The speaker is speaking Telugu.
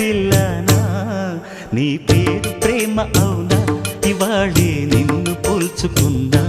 పిల్లనా నీ పేరు ప్రేమ అవునా? ఇవాళే నిన్ను పోల్చుకుందా